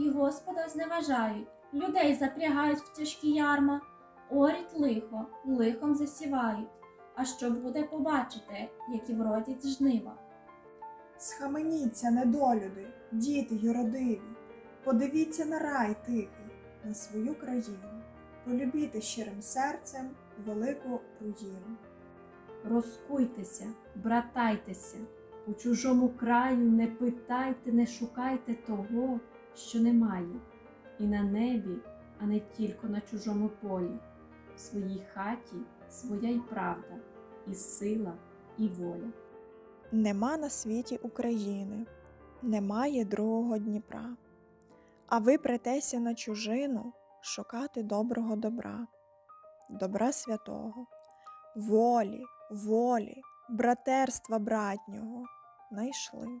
І Господа зневажають, людей запрягають в тяжкі ярма, орють лихо, лихом засівають. А що буде побачите, які вродять жнива? Схаменіться, недолюди, діти юродиві, подивіться на рай тихий, на свою країну, полюбіте щирим серцем велику руїну. Розкуйтеся, братайтеся, у чужому краю не питайте, не шукайте того, що немає, і на небі, а не тільки на чужому полі. В своїй хаті своя й правда, і сила, і воля. Нема на світі України, немає другого Дніпра. А ви претеся на чужину шукати доброго добра, добра святого, волі, волі, братерства братнього найшли.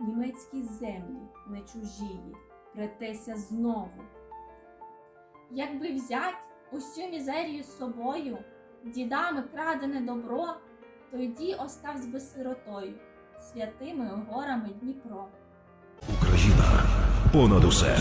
німецькі землі не чужії, претеся знову. Якби взять усю мізерію з собою, дідами крадене добро, тоді оставсь би сиротою, святими горами Дніпро. Україна понад усе.